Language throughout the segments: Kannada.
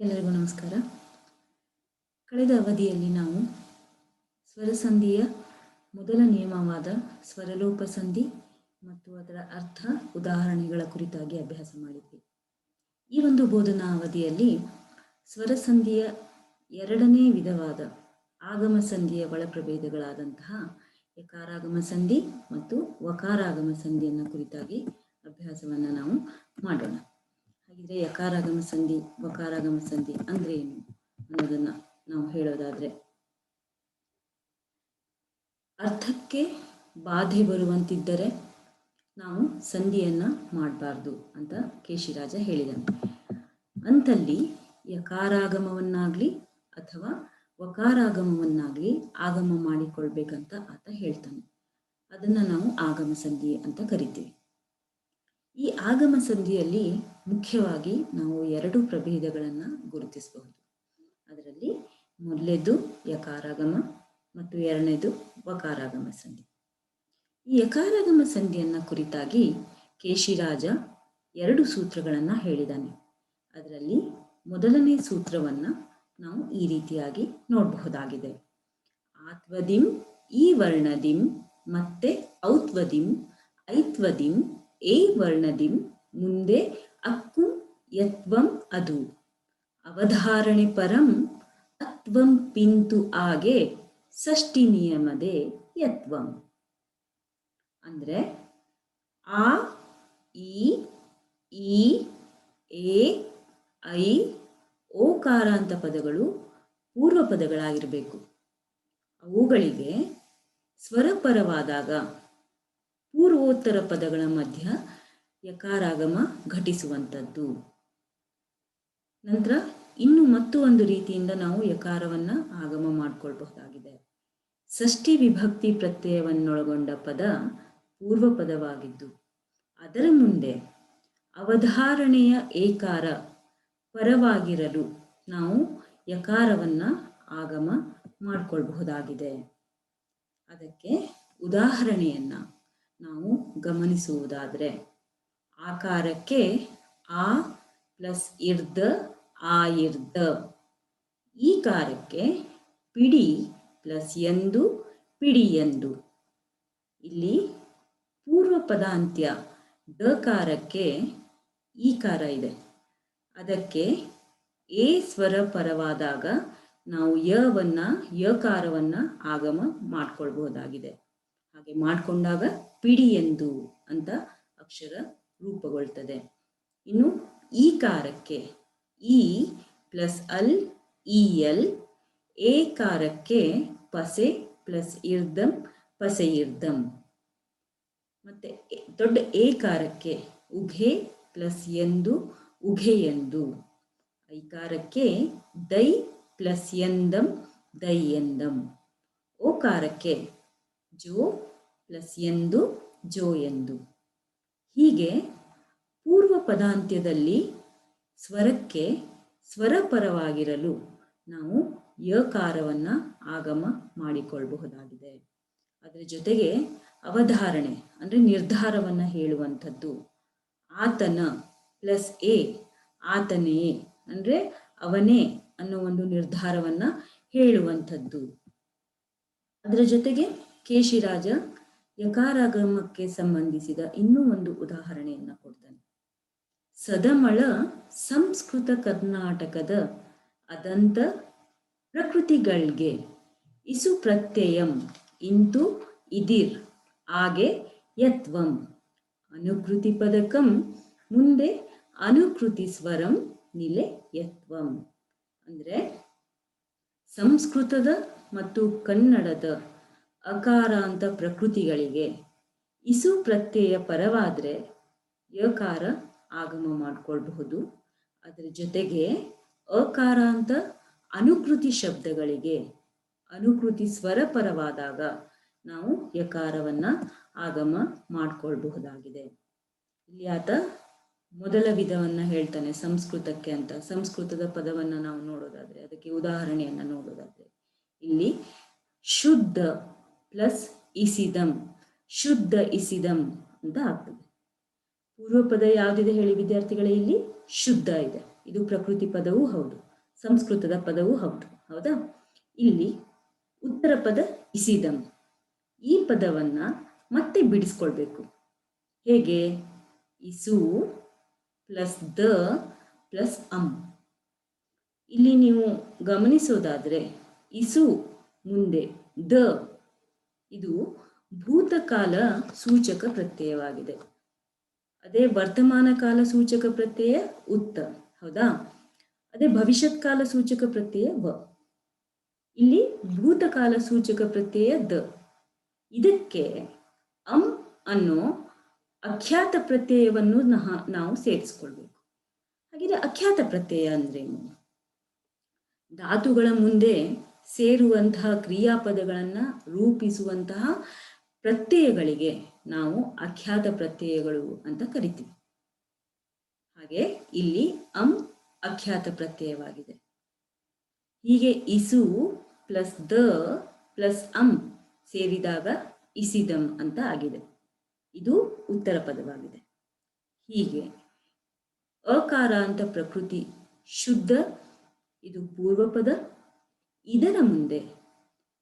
ಎಲ್ಲರಿಗೂ ನಮಸ್ಕಾರ. ಕಳೆದ ಅವಧಿಯಲ್ಲಿ ನಾವು ಸ್ವರಸಂಧಿಯ ಮೊದಲ ನಿಯಮವಾದ ಸ್ವರಲೋಪ ಸಂಧಿ ಮತ್ತು ಅದರ ಅರ್ಥ ಉದಾಹರಣೆಗಳ ಕುರಿತಾಗಿ ಅಭ್ಯಾಸ ಮಾಡಿದ್ವಿ. ಈ ಒಂದು ಬೋಧನಾ ಅವಧಿಯಲ್ಲಿ ಸ್ವರಸಂಧಿಯ ಎರಡನೇ ವಿಧವಾದ ಆಗಮ ಸಂಧಿಯ ಒಳಪ್ರಭೇದಗಳಾದಂತಹ ಯಕಾರಾಗಮ ಸಂಧಿ ಮತ್ತು ವಕಾರಾಗಮ ಸಂಧಿಯನ್ನು ಕುರಿತಾಗಿ ಅಭ್ಯಾಸವನ್ನು ನಾವು ಮಾಡೋಣ. ಹಾಗಿದ್ರೆ ಯಕಾರಾಗಮ ಸಂಧಿ, ವಕಾರಾಗಮ ಸಂಧಿ ಅಂದ್ರೆ ಏನು ಅನ್ನೋದನ್ನ ನಾವು ಹೇಳೋದಾದ್ರೆ. ಅರ್ಥಕ್ಕೆ ಬಾಧೆ ಬರುವಂತಿದ್ದರೆ ನಾವು ಸಂಧಿಯನ್ನ ಮಾಡಬಾರ್ದು ಅಂತ ಕೇಶಿರಾಜ ಹೇಳಿದನು. ಅಂತಲ್ಲಿ ಯಕಾರಾಗಮವನ್ನಾಗ್ಲಿ ಅಥವಾ ವಕಾರಾಗಮವನ್ನಾಗ್ಲಿ ಆಗಮ ಮಾಡಿಕೊಳ್ಬೇಕಂತ ಆತ ಹೇಳ್ತಾನೆ. ಅದನ್ನ ನಾವು ಆಗಮ ಸಂಧಿ ಅಂತ ಕರಿತೀವಿ. ಈ ಆಗಮ ಸಂಧಿಯಲ್ಲಿ ಮುಖ್ಯವಾಗಿ ನಾವು ಎರಡು ಪ್ರಭೇದಗಳನ್ನು ಗುರುತಿಸಬಹುದು. ಅದರಲ್ಲಿ ಮೊದಲೇದು ಯಕಾರಾಗಮ ಮತ್ತು ಎರಡನೇದು ವಕಾರಾಗಮ ಸಂಧಿ. ಈ ಯಕಾರಾಗಮ ಸಂಧಿಯನ್ನ ಕುರಿತಾಗಿ ಕೇಶಿರಾಜ ಎರಡು ಸೂತ್ರಗಳನ್ನು ಹೇಳಿದಾನೆ. ಅದರಲ್ಲಿ ಮೊದಲನೇ ಸೂತ್ರವನ್ನ ನಾವು ಈ ರೀತಿಯಾಗಿ ನೋಡಬಹುದಾಗಿದೆ. ಆತ್ವದಿಂ, ಈ ವರ್ಣದಿಂ, ಮತ್ತೆ ಔತ್ವದಿಂ, ಐತ್ವದಿಂ, ಏ ವರ್ಣದಿಂ, ಮುಂದೆ ಅಕ್ಕುಂ ಯತ್ವಂ ಅದು. ಅವಧಾರಣೆ ಪರಂ ಅತ್ವಂ ಪಿಂತು ಆಗೆ ಷಷ್ಠಿ ನಿಯಮದೆ ಯತ್ವಂ. ಅಂದ್ರೆ ಆ, ಈ ಈ ಎ ಐ, ಓಕಾರ ಅಂತ ಪದಗಳು ಪೂರ್ವ ಪದಗಳಾಗಿರಬೇಕು. ಅವುಗಳಿಗೆ ಸ್ವರಪರವಾದಾಗ ಪೂರ್ವೋತ್ತರ ಪದಗಳ ಮಧ್ಯ ಯಕಾರಾಗಮ ಘಟಿಸುವಂಥದ್ದು. ನಂತರ ಇನ್ನು ಮತ್ತು ಒಂದು ರೀತಿಯಿಂದ ನಾವು ಯಕಾರವನ್ನು ಆಗಮ ಮಾಡಿಕೊಳ್ಬಹುದಾಗಿದೆ. ಷಷ್ಠಿ ವಿಭಕ್ತಿ ಪ್ರತ್ಯಯವನ್ನೊಳಗೊಂಡ ಪದ ಪೂರ್ವ ಪದವಾಗಿದ್ದು ಅದರ ಮುಂದೆ ಅವಧಾರಣೆಯ ಏಕಾರ ಪರವಾಗಿರಲು ನಾವು ಯಕಾರವನ್ನು ಆಗಮ ಮಾಡಿಕೊಳ್ಬಹುದಾಗಿದೆ. ಅದಕ್ಕೆ ಉದಾಹರಣೆಯನ್ನ ನಾವು ಗಮನಿಸುವುದಾದರೆ ಆಕಾರಕ್ಕೆ ಆ ಪ್ಲಸ್ ಇರ್ದ, ಆ ಇರ್ದ. ಈ ಕಾರಕ್ಕೆ ಪಿಡಿ ಪ್ಲಸ್ ಎಂದು, ಪಿಡಿ ಎಂದು. ಇಲ್ಲಿ ಪೂರ್ವ ಪದಾಂತ್ಯ ಕಾರಕ್ಕೆ ಈ ಕಾರ ಇದೆ. ಅದಕ್ಕೆ ಎ ಸ್ವರ ಪರವಾದಾಗ ನಾವು ಯವನ್ನ ಯಕಾರವನ್ನು ಆಗಮ ಮಾಡ್ಕೊಳ್ಬಹುದಾಗಿದೆ. ಹಾಗೆ ಮಾಡಿಕೊಂಡಾಗ ಪಿಡಿ ಎಂದು ಅಂತ ಅಕ್ಷರ ರೂಪುಗೊಳ್ತದೆ. ಇನ್ನು ಈ ಕಾರಕ್ಕೆ ಇ ಪ್ಲಸ್ ಅಲ್ ಇ ಎಲ್ ಎ ಕಾರಕ್ಕೆ ಪಸೆ ಪ್ಲಸ್ ಇರ್ದಂ ಪಸೆ ಇರ್ದಂ ಮತ್ತೆ ದೊಡ್ಡ ಎ ಕಾರಕ್ಕೆ ಉಘೆ ಪ್ಲಸ್ ಎಂದು, ಉಘೆ ಎಂದು. ಐಕಾರಕ್ಕೆ ದೈ ಪ್ಲಸ್ ಎಂದಂ, ದೈ ಎಂದಂ. ಓಕಾರಕ್ಕೆ ಜೋ ಪ್ಲಸ್ ಎಂದು, ಜೋ ಎಂದು. ಹೀಗೆ ಪೂರ್ವ ಪದಾಂತ್ಯದಲ್ಲಿ ಸ್ವರಕ್ಕೆ ಸ್ವರಪರವಾಗಿರಲು ನಾವು ಯಕಾರವನ್ನು ಆಗಮ ಮಾಡಿಕೊಳ್ಳಬಹುದಾಗಿದೆ ಅದರ ಜೊತೆಗೆ ಅವಧಾರಣೆ, ಅಂದರೆ ನಿರ್ಧಾರವನ್ನು ಹೇಳುವಂಥದ್ದು. ಆತನ ಪ್ಲಸ್ ಎ ಆತನೇ ಅಂದರೆ ಅವನೇ ಅನ್ನೋ ಒಂದು ನಿರ್ಧಾರವನ್ನು ಹೇಳುವಂಥದ್ದು. ಅದರ ಜೊತೆಗೆ ಕೇಶಿರಾಜ ಯಕಾರಾಗಮಕ್ಕೆ ಸಂಬಂಧಿಸಿದ ಇನ್ನೂ ಒಂದು ಉದಾಹರಣೆಯನ್ನ ಕೊಡ್ತಾನೆ. ಸದಮಳ ಸಂಸ್ಕೃತ ಕರ್ನಾಟಕದ ಅದಂತ ಪ್ರಕೃತಿಗಳಿಗೆ ಇಸು ಪ್ರತ್ಯಯಂ ಇಂತು ಇದಿರ್ ಹಾಗೆ ಯತ್ವಂ ಅನುಕೃತಿ ಪದಕಂ ಮುಂದೆ ಅನುಕೃತಿ ಸ್ವರಂ ನಿಲೆ ಯತ್ವಂ. ಅಂದ್ರೆ ಸಂಸ್ಕೃತದ ಮತ್ತು ಕನ್ನಡದ ಅಕಾರಾಂತ ಪ್ರಕೃತಿಗಳಿಗೆ. ಇಸು ಪ್ರತ್ಯಯ ಪರವಾದ್ರೆ ಯಕಾರ ಆಗಮ ಮಾಡಿಕೊಳ್ಬಹುದು. ಅದರ ಜೊತೆಗೆ ಅಕಾರಾಂತ ಅನುಕೃತಿ ಶಬ್ದಗಳಿಗೆ, ಅನುಕೃತಿ ಸ್ವರ ಪರವಾದಾಗ ನಾವು ಯಕಾರವನ್ನ ಆಗಮ ಮಾಡಿಕೊಳ್ಬಹುದಾಗಿದೆ. ಇಲ್ಲಿ ಆತ ಮೊದಲ ವಿಧವನ್ನ ಹೇಳ್ತಾನೆ ಸಂಸ್ಕೃತಕ್ಕೆ ಅಂತ. ಸಂಸ್ಕೃತದ ಪದವನ್ನ ನಾವು ನೋಡೋದಾದ್ರೆ, ಅದಕ್ಕೆ ಉದಾಹರಣೆಯನ್ನ ನೋಡೋದಾದ್ರೆ. ಇಲ್ಲಿ ಶುದ್ಧ ಪ್ಲಸ್ ಇಸಿದಂ ಶುದ್ಧ ಇಸಿದಂ ಅಂತ ಆಗ್ತದೆ. ಪೂರ್ವ ಪದ ಯಾವುದಿದೆ ಹೇಳಿ ವಿದ್ಯಾರ್ಥಿಗಳೇ ಇಲ್ಲಿ? ಶುದ್ಧ ಇದೆ. ಇದು ಪ್ರಕೃತಿ ಪದವೂ ಹೌದು. ಸಂಸ್ಕೃತದ ಪದವೂ ಹೌದು. ಹೌದಾ? ಇಲ್ಲಿ ಉತ್ತರ ಪದ ಇಸಿದಂ ಈ ಪದವನ್ನ ಮತ್ತೆ ಬಿಡಿಸ್ಕೊಳ್ಬೇಕು. ಹೇಗೆ? ಇಸು ಪ್ಲಸ್ ದ ಪ್ಲಸ್ ಅಂ ಇಲ್ಲಿ ನೀವು ಗಮನಿಸೋದಾದ್ರೆ, ಇಸು ಮುಂದೆ ದ ಇದು ಭೂತಕಾಲ ಸೂಚಕ ಪ್ರತ್ಯಯವಾಗಿದೆ. ಅದೇ ವರ್ತಮಾನ ಕಾಲ ಸೂಚಕ ಪ್ರತ್ಯಯ ಉತ್ತ. ಹೌದಾ? ಅದೇ ಭವಿಷ್ಯತ್ ಕಾಲ ಸೂಚಕ ಪ್ರತ್ಯಯ ವ. ಇಲ್ಲಿ ಭೂತಕಾಲ ಸೂಚಕ ಪ್ರತ್ಯಯ ದ. ಇದಕ್ಕೆ ಅಂ ಅನ್ನೋ ಅಖ್ಯಾತ ಪ್ರತ್ಯಯವನ್ನು ನಾವು ಸೇರಿಸ್ಕೊಳ್ಬೇಕು. ಹಾಗಿದ್ರೆ ಅಖ್ಯಾತ ಪ್ರತ್ಯಯ ಅಂದ್ರೇನು? ಧಾತುಗಳ ಮುಂದೆ ಸೇರುವಂತಹ ಕ್ರಿಯಾಪದಗಳನ್ನು ರೂಪಿಸುವಂತಹ ಪ್ರತ್ಯಯಗಳಿಗೆ ನಾವು ಅಖ್ಯಾತ ಪ್ರತ್ಯಯಗಳು ಅಂತ ಕರಿತೀವಿ. ಹಾಗೆ ಇಲ್ಲಿ ಅಂ ಅಖ್ಯಾತ ಪ್ರತ್ಯಯವಾಗಿದೆ. ಹೀಗೆ ಇಸು ಪ್ಲಸ್ ದ ಪ್ಲಸ್ ಅಂ ಸೇರಿದಾಗ ಇಸಿದಂ ಅಂತ ಆಗಿದೆ. ಇದು ಉತ್ತರ ಪದವಾಗಿದೆ. ಹೀಗೆ ಅಕಾರ ಅಂತ ಪ್ರಕೃತಿ ಶುದ್ಧ, ಇದು ಪೂರ್ವ ಪದ ಇದರ ಮುಂದೆ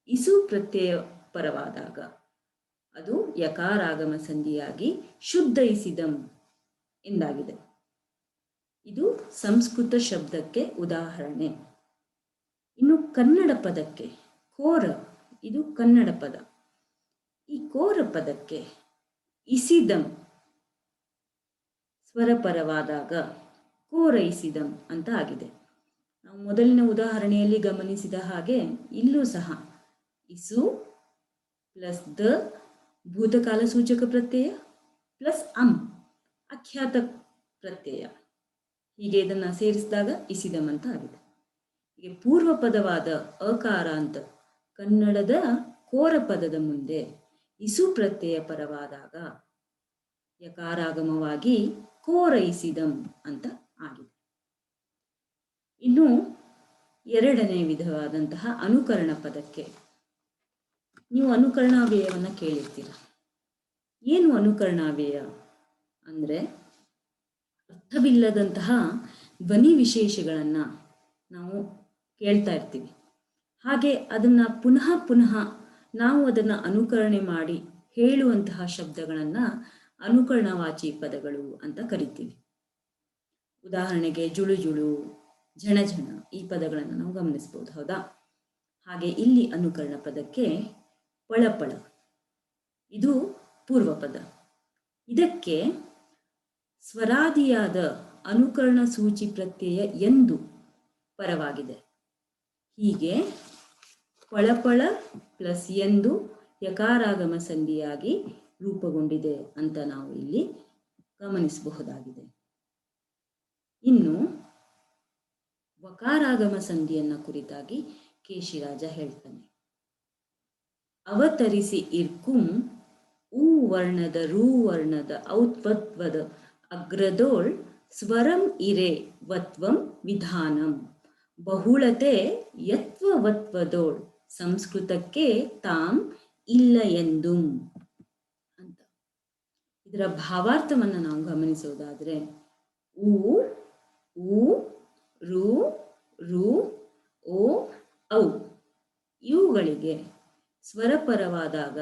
ಇಸು ಪ್ರತ್ಯಯ ಪರವಾದಾಗ ಅದು ಯಕಾರಾಗಮ ಸಂಧಿಯಾಗಿ ಶುದ್ಧ ಇಸಿದಂ ಎಂದಾಗಿದೆ. ಇದು ಸಂಸ್ಕೃತ ಶಬ್ದಕ್ಕೆ ಉದಾಹರಣೆ. ಇನ್ನು ಕನ್ನಡ ಪದಕ್ಕೆ ಕೋರ, ಇದು ಕನ್ನಡ ಪದ. ಈ ಕೋರ ಪದಕ್ಕೆ ಇಸಿದಂ ಸ್ವರಪರವಾದಾಗ ಕೋರೈಸಿದಂ ಅಂತ ಆಗಿದೆ. ನಾವು ಮೊದಲಿನ ಉದಾಹರಣೆಯಲ್ಲಿ ಗಮನಿಸಿದ ಹಾಗೆ ಇಲ್ಲೂ ಸಹ ಇಸು ಪ್ಲಸ್ ದ ಭೂತಕಾಲ ಸೂಚಕ ಪ್ರತ್ಯಯ ಪ್ಲಸ್ ಅಂ ಅಖ್ಯಾತ ಪ್ರತ್ಯಯ. ಹೀಗೆ ಇದನ್ನು ಸೇರಿಸಿದಾಗ ಇಸಿದಂ ಅಂತ ಆಗಿದೆ. ಹೀಗೆ ಪೂರ್ವ ಪದವಾದ ಅಕಾರ ಅಂತ ಕನ್ನಡದ ಕೋರ ಪದದ ಮುಂದೆ ಇಸು ಪ್ರತ್ಯಯ ಪರವಾದಾಗ ಯಕಾರಾಗಮವಾಗಿ ಕೋರೈಸಿದಂ ಅಂತ ಆಗಿದೆ. ಇನ್ನು ಎರಡನೇ ವಿಧವಾದಂತಹ ಅನುಕರಣ ಪದಕ್ಕೆ. ನೀವು ಅನುಕರಣಾವ್ಯಯವನ್ನು ಕೇಳಿರ್ತೀರ. ಏನು ಅನುಕರಣಾವ್ಯಯ? ಅಂದರೆ ಅರ್ಥವಿಲ್ಲದಂತಹ ಧ್ವನಿ ವಿಶೇಷಗಳನ್ನು ನಾವು ಕೇಳ್ತಾ ಇರ್ತೀವಿ. ಹಾಗೆ ಅದನ್ನು ಪುನಃ ಪುನಃ ನಾವು ಅದನ್ನು ಅನುಕರಣೆ ಮಾಡಿ ಹೇಳುವಂತಹ ಶಬ್ದಗಳನ್ನು ಅನುಕರಣವಾಚಿ ಪದಗಳು ಅಂತ ಕರಿತೀವಿ. ಉದಾಹರಣೆಗೆ ಜುಳು ಜುಳು ಝಣ ಈ ಪದಗಳನ್ನು ನಾವು ಗಮನಿಸ್ಬೋದು ಹೌದಾ? ಹಾಗೆ ಇಲ್ಲಿ ಅನುಕರಣ ಪದಕ್ಕೆ ಪಳಪಳ. ಇದು ಪೂರ್ವ ಪದ. ಇದಕ್ಕೆ ಸ್ವರಾದಿಯಾದ ಅನುಕರಣ ಸೂಚಿ ಪ್ರತ್ಯಯ ಎಂದು ಪರವಾಗಿದೆ. ಹೀಗೆ ಪಳಪಳ ಪ್ಲಸ್ ಎಂದು ಯಕಾರಾಗಮ ಸಂಧಿಯಾಗಿ ರೂಪುಗೊಂಡಿದೆ ಅಂತ ನಾವು ಇಲ್ಲಿ ಗಮನಿಸಬಹುದಾಗಿದೆ. ಇನ್ನು ವಕಾರಾಗಮ ಸಂಧಿಯನ್ನ ಕುರಿತಾಗಿ ಕೇಶಿರಾಜ ಹೇಳ್ತಾನೆ. ಅವತರಿಸಿ ಇರ್ಕುಂ ಊ ವರ್ಣದ, ರೂ ವರ್ಣದ ಔತ್ವತ್ವದ ಅಗ್ರದೋಳ್ ಸ್ವರಂ ಇರೆ ವತ್ವಂ ವಿಧಾನಂ. ಬಹುಳತೆ ಯತ್ವವತ್ವದೋಳ್ ಸಂಸ್ಕೃತಕ್ಕೆ ತಾಂ ಇಲ್ಲ ಎಂದು ಅಂತ. ಇದರ ಭಾವಾರ್ಥವನ್ನು ನಾವು ಗಮನಿಸೋದಾದ್ರೆ ಊ ಊ ರು ರು, ಓ, ಔ. ಇವುಗಳಿಗೆ ಸ್ವರಪರವಾದಾಗ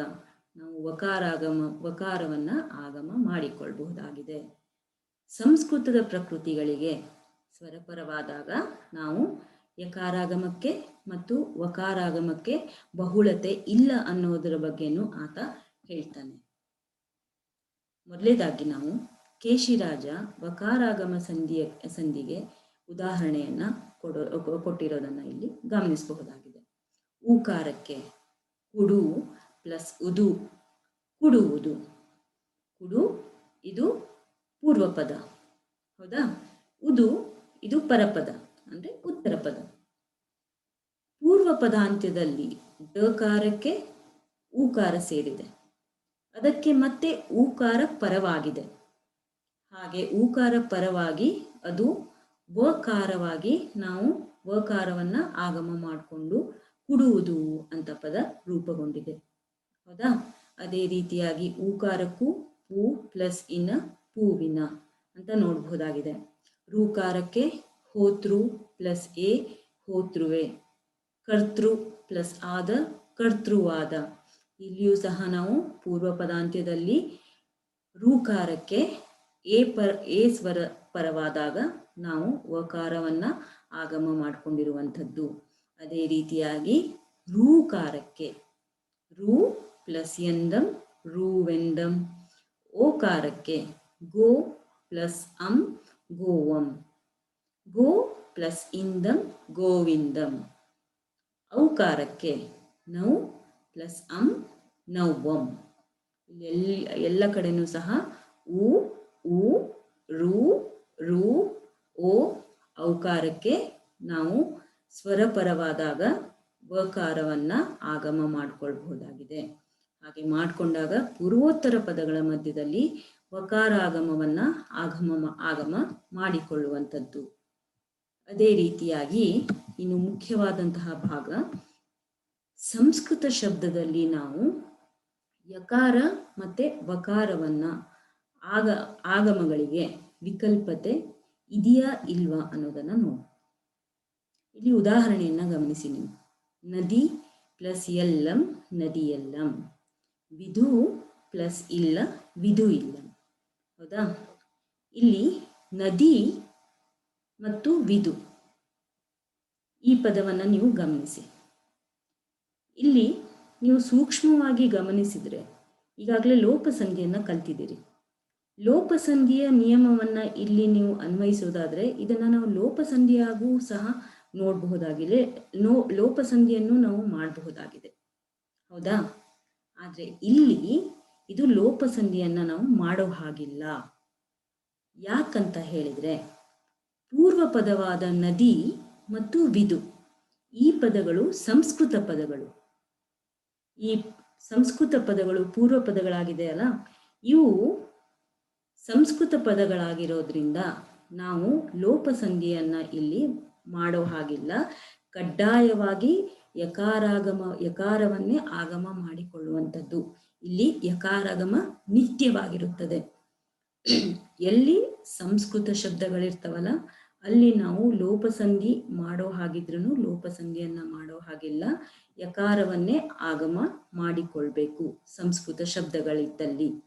ನಾವು ವಕಾರಾಗಮ, ವಕಾರವನ್ನ ಆಗಮ ಮಾಡಿಕೊಳ್ಬಹುದಾಗಿದೆ. ಸಂಸ್ಕೃತದ ಪ್ರಕೃತಿಗಳಿಗೆ ಸ್ವರಪರವಾದಾಗ ನಾವು ಯಕಾರಾಗಮಕ್ಕೆ ಮತ್ತು ವಕಾರಾಗಮಕ್ಕೆ ಬಹುಳತೆ ಇಲ್ಲ ಅನ್ನೋದರ ಬಗ್ಗೆನೂ ಆತ ಹೇಳ್ತಾನೆ. ಮೊದಲೇದಾಗಿ ನಾವು ಕೇಶಿರಾಜ ವಕಾರಾಗಮ ಸಂಧಿಯ, ಸಂಧಿಗೆ ಉದಾಹರಣೆಯನ್ನ ಕೊಡೋ ಕೊಟ್ಟಿರೋದನ್ನ ಇಲ್ಲಿ ಗಮನಿಸಬಹುದಾಗಿದೆ. ಊಕಾರಕ್ಕೆ ಕುಡು ಪ್ಲಸ್ ಉದು, ಕುಡುವುದು. ಕುಡು, ಇದು ಪೂರ್ವ ಪದ ಹೌದಾ? ಉದು, ಇದು ಪರಪದ, ಅಂದ್ರೆ ಉತ್ತರ ಪದ. ಪೂರ್ವ ಪದಾಂತ್ಯದಲ್ಲಿ ಡಕಾರಕ್ಕೆ ಊಕಾರ ಸೇರಿದೆ. ಅದಕ್ಕೆ ಮತ್ತೆ ಊಕಾರ ಪರವಾಗಿದೆ. ಹಾಗೆ ಊಕಾರ ಪರವಾಗಿ ಅದು ವಕಾರವಾಗಿ ನಾವು ವಕಾರವನ್ನ ಆಗಮ ಮಾಡಿಕೊಂಡು ಕುಡುವುದು ಅಂತ ಪದ ರೂಪುಗೊಂಡಿದೆ. ಹೌದಾ? ಅದೇ ರೀತಿಯಾಗಿ ಊಕಾರಕ್ಕೂ ಪೂ ಪ್ಲಸ್ ಇನ್ನ ಪೂವಿನ ಅಂತ ನೋಡಬಹುದಾಗಿದೆ. ರೂಕಾರಕ್ಕೆ ಹೋತೃ ಪ್ಲಸ್ ಎ ಹೋತೃವೆ, ಕರ್ತೃ ಪ್ಲಸ್ ಆದ ಕರ್ತೃವಾದ. ಇಲ್ಲಿಯೂ ಸಹ ನಾವು ಪೂರ್ವ ಪದಾಂತ್ಯದಲ್ಲಿ ರೂಕಾರಕ್ಕೆ ಎ ಪರ, ಎ ಸ್ವರ ಪರವಾದಾಗ ನಾವು ವಕಾರವನ್ನ ಆಗಮ ಮಾಡಿಕೊಂಡಿರುವಂಥದ್ದು. ಅದೇ ರೀತಿಯಾಗಿ ರೂಕಾರಕ್ಕೆ ರೂ ಪ್ಲಸ್ ಎಂದಂ ರೂವೆಂದಂ ಓಕಾರಕ್ಕೆ ಗೋ ಪ್ಲಸ್ ಅಂ, ಗೋವಂ. ಗೋ ಪ್ಲಸ್ ಇಂದಂ, ಗೋವಿಂದಂ. ಔಕಾರಕ್ಕೆ ನೌ ಪ್ಲಸ್ ಅಂ, ನೌವಂ. ಎಲ್ಲಿ, ಎಲ್ಲ ಕಡೆನೂ ಸಹ ಉ ಉ, ರು ಔಕಾರಕ್ಕೆ ನಾವು ಸ್ವರಪರವಾದಾಗ ವಕಾರವನ್ನ ಆಗಮ ಮಾಡಿಕೊಳ್ಬಹುದಾಗಿದೆ. ಹಾಗೆ ಮಾಡಿಕೊಂಡಾಗ ಪೂರ್ವೋತ್ತರ ಪದಗಳ ಮಧ್ಯದಲ್ಲಿ ವಕಾರ ಆಗಮವನ್ನ ಆಗಮ ಆಗಮ ಮಾಡಿಕೊಳ್ಳುವಂಥದ್ದು. ಅದೇ ರೀತಿಯಾಗಿ ಇನ್ನು ಮುಖ್ಯವಾದಂತಹ ಭಾಗ, ಸಂಸ್ಕೃತ ಶಬ್ದದಲ್ಲಿ ನಾವು ಯಕಾರ ಮತ್ತೆ ವಕಾರವನ್ನ ಆಗ, ಆಗಮಗಳಿಗೆ ವಿಕಲ್ಪತೆ ಇದೆಯಾ ಇಲ್ವಾ ಅನ್ನೋದನ್ನ ನೋಡಿ. ಇಲ್ಲಿ ಉದಾಹರಣೆಯನ್ನ ಗಮನಿಸಿ ನೀವು. ನದಿ ಪ್ಲಸ್ ಎಲ್ಲಂ ನದಿಯಲ್ಲಂ ವಿಧು ಪ್ಲಸ್ ಇಲ್ಲ, ವಿಧು ಇಲ್ಲ. ಹೌದಾ? ಇಲ್ಲಿ ನದಿ ಮತ್ತು ವಿಧು. ಈ ಪದವನ್ನು ನೀವು ಗಮನಿಸಿ. ಇಲ್ಲಿ ನೀವು ಸೂಕ್ಷ್ಮವಾಗಿ ಗಮನಿಸಿದರೆ ಈಗಾಗಲೇ ಲೋಪ ಸಂಖ್ಯೆಯನ್ನು ಕಲ್ತಿದ್ದೀರಿ. ಲೋಪಸಂಧಿಯ ನಿಯಮವನ್ನ ಇಲ್ಲಿ ನೀವು ಅನ್ವಯಿಸೋದಾದ್ರೆ, ಇದನ್ನ ನಾವು ಲೋಪಸಂಧಿಯಾಗೂ ಸಹ ನೋಡಬಹುದಾಗಿದೆ. ನೋ, ಲೋಪಸಂಧಿಯನ್ನು ನಾವು ಮಾಡಬಹುದಾಗಿದೆ. ಹೌದಾ? ಆದ್ರೆ ಇಲ್ಲಿ ಇದು ಲೋಪಸಂಧಿಯನ್ನ ನಾವು ಮಾಡೋ ಹಾಗಿಲ್ಲ. ಯಾಕಂತ ಹೇಳಿದ್ರೆ ಪೂರ್ವ ಪದವಾದ ನದಿ ಮತ್ತು ವಿದು, ಈ ಪದಗಳು ಸಂಸ್ಕೃತ ಪದಗಳು. ಈ ಸಂಸ್ಕೃತ ಪದಗಳು ಪೂರ್ವ ಪದಗಳಾಗಿದೆ ಅಲ್ಲ ಇವು ಸಂಸ್ಕೃತ ಪದಗಳಾಗಿರೋದ್ರಿಂದ ನಾವು ಲೋಪಸಂಧಿಯನ್ನ ಇಲ್ಲಿ ಮಾಡೋ ಹಾಗಿಲ್ಲ. ಕಡ್ಡಾಯವಾಗಿ ಯಕಾರಾಗಮ, ಯಕಾರವನ್ನೇ ಆಗಮ ಮಾಡಿಕೊಳ್ಳುವಂಥದ್ದು. ಇಲ್ಲಿ ಯಕಾರಾಗಮ ನಿತ್ಯವಾಗಿರುತ್ತದೆ. ಎಲ್ಲಿ ಸಂಸ್ಕೃತ ಶಬ್ದಗಳಿರ್ತವಲ್ಲ, ಅಲ್ಲಿ ನಾವು ಲೋಪಸಂಧಿ ಮಾಡೋ ಹಾಗಿದ್ರೂ ಲೋಪಸಂಧಿಯನ್ನ ಮಾಡೋ ಹಾಗಿಲ್ಲ. ಯಕಾರವನ್ನೇ ಆಗಮ ಮಾಡಿಕೊಳ್ಬೇಕು ಸಂಸ್ಕೃತ ಶಬ್ದಗಳಿದ್ದಲ್ಲಿ.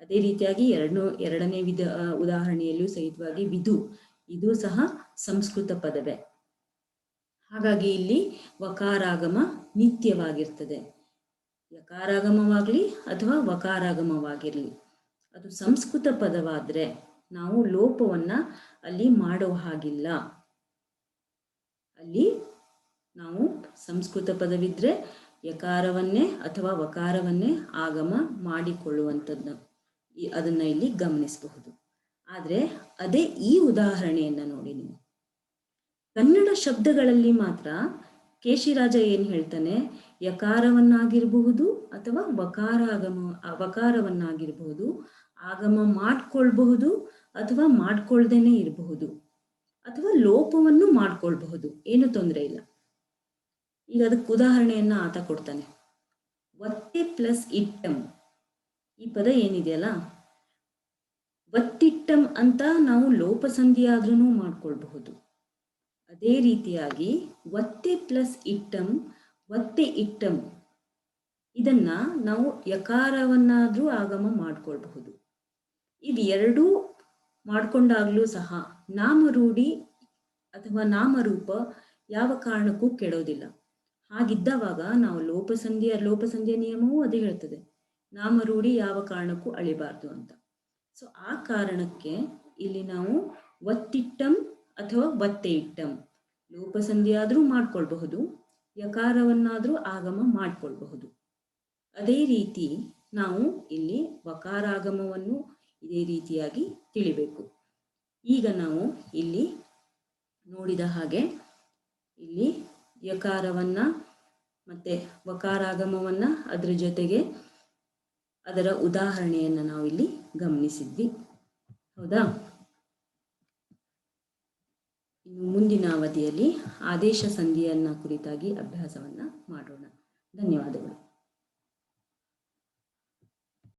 ಅದೇ ರೀತಿಯಾಗಿ ಎರಡನೂ ಎರಡನೇ ವಿಧ ಉದಾಹರಣೆಯಲ್ಲೂ ಸಹಿತವಾಗಿ ವಿಧು. ಇದು ಸಹ ಸಂಸ್ಕೃತ ಪದವೇ. ಹಾಗಾಗಿ ಇಲ್ಲಿ ವಕಾರಾಗಮ ನಿತ್ಯವಾಗಿರ್ತದೆ. ಯಕಾರಾಗಮವಾಗಲಿ ಅಥವಾ ವಕಾರಾಗಮವಾಗಿರಲಿ. ಅದು ಸಂಸ್ಕೃತ ಪದವಾದ್ರೆ ನಾವು ಲೋಪವನ್ನ ಅಲ್ಲಿ ಮಾಡೋ ಹಾಗಿಲ್ಲ. ಅಲ್ಲಿ ನಾವು ಸಂಸ್ಕೃತ ಪದವಿದ್ರೆ ಯಕಾರವನ್ನೇ ಅಥವಾ ವಕಾರವನ್ನೇ ಆಗಮ ಮಾಡಿಕೊಳ್ಳುವಂಥದ್ದು. ಅದನ್ನ ಇಲ್ಲಿ ಗಮನಿಸಬಹುದು. ಆದರೆ ಅದೇ ಈ ಉದಾಹರಣೆಯನ್ನ ನೋಡಿ ನೀವು. ಕನ್ನಡ ಶಬ್ದಗಳಲ್ಲಿ ಮಾತ್ರ ಕೇಶಿರಾಜ ಏನ್ ಹೇಳ್ತಾನೆ? ಯಕಾರವನ್ನಾಗಿರಬಹುದು ಅಥವಾ ವಕಾರ ಆಗಮ ವಕಾರವನ್ನಾಗಿರಬಹುದು ಆಗಮ ಮಾಡ್ಕೊಳ್ಬಹುದು ಅಥವಾ ಮಾಡ್ಕೊಳ್ದೇನೆ ಇರಬಹುದು, ಅಥವಾ ಲೋಪವನ್ನು ಮಾಡ್ಕೊಳ್ಬಹುದು, ಏನು ತೊಂದರೆ ಇಲ್ಲ. ಈಗ ಅದಕ್ಕೆ ಉದಾಹರಣೆಯನ್ನ ಆತ ಕೊಡ್ತಾನೆ. ಒತ್ತೆ ಪ್ಲಸ್ ಇಟ್ಟಂ. ಈ ಪದ ಏನಿದೆಯಲ್ಲ? ಒತ್ತಿಟ್ಟಂ ಅಂತ ನಾವು ಲೋಪಸಂಧಿ ಆದ್ರೂ ಮಾಡ್ಕೊಳ್ಬಹುದು. ಅದೇ ರೀತಿಯಾಗಿ ಒತ್ತೆ ಪ್ಲಸ್ ಇಟ್ಟಂ ಒತ್ತೆ ಇಟ್ಟಂ. ಇದನ್ನ ನಾವು ಯಕಾರವನ್ನಾದ್ರೂ ಆಗಮ ಮಾಡ್ಕೊಳ್ಬಹುದು. ಎರಡೂ ಮಾಡ್ಕೊಂಡಾಗ್ಲೂ ಸಹ ನಾಮರೂಢಿ ಅಥವಾ ನಾಮರೂಪ ಯಾವ ಕಾರಣಕ್ಕೂ ಕೆಡೋದಿಲ್ಲ. ಹಾಗಿದ್ದವಾಗ ನಾವು ಲೋಪಸಂಧಿಯ ಲೋಪಸಂಧಿಯ ನಿಯಮವೂ ಅದೇ ಹೇಳ್ತದೆ. ನಾಮರೂಢಿ ಯಾವ ಕಾರಣಕ್ಕೂ ಅಳಿಬಾರ್ದು ಅಂತ. ಸೊ ಆ ಕಾರಣಕ್ಕೆ ಇಲ್ಲಿ ನಾವು ಒತ್ತಿಟ್ಟಂ ಅಥವಾ ಒತ್ತೆ ಇಟ್ಟಂ ಲೋಪಸಂಧಿಯಾದರೂ ಮಾಡ್ಕೊಳ್ಬಹುದು, ಯಕಾರವನ್ನಾದರೂ ಆಗಮ ಮಾಡ್ಕೊಳ್ಬಹುದು. ಅದೇ ರೀತಿ ನಾವು ಇಲ್ಲಿ ವಕಾರಾಗಮವನ್ನು ಇದೇ ರೀತಿಯಾಗಿ ತಿಳಿಬೇಕು. ಈಗ ನಾವು ಇಲ್ಲಿ ನೋಡಿದ ಹಾಗೆ ಇಲ್ಲಿ ಯಕಾರವನ್ನ ಮತ್ತೆ ವಕಾರಾಗಮವನ್ನ ಅದರ ಜೊತೆಗೆ ಅದರ ಉದಾಹರಣೆಯನ್ನು ನಾವು ಇಲ್ಲಿ ಗಮನಿಸಿದ್ವಿ. ಹೌದಾ? ಇನ್ನು ಮುಂದಿನ ಅವಧಿಯಲ್ಲಿ ಆದೇಶ ಸಂಧಿಯನ್ನ ಕುರಿತಾಗಿ ಅಭ್ಯಾಸವನ್ನ ಮಾಡೋಣ. ಧನ್ಯವಾದಗಳು.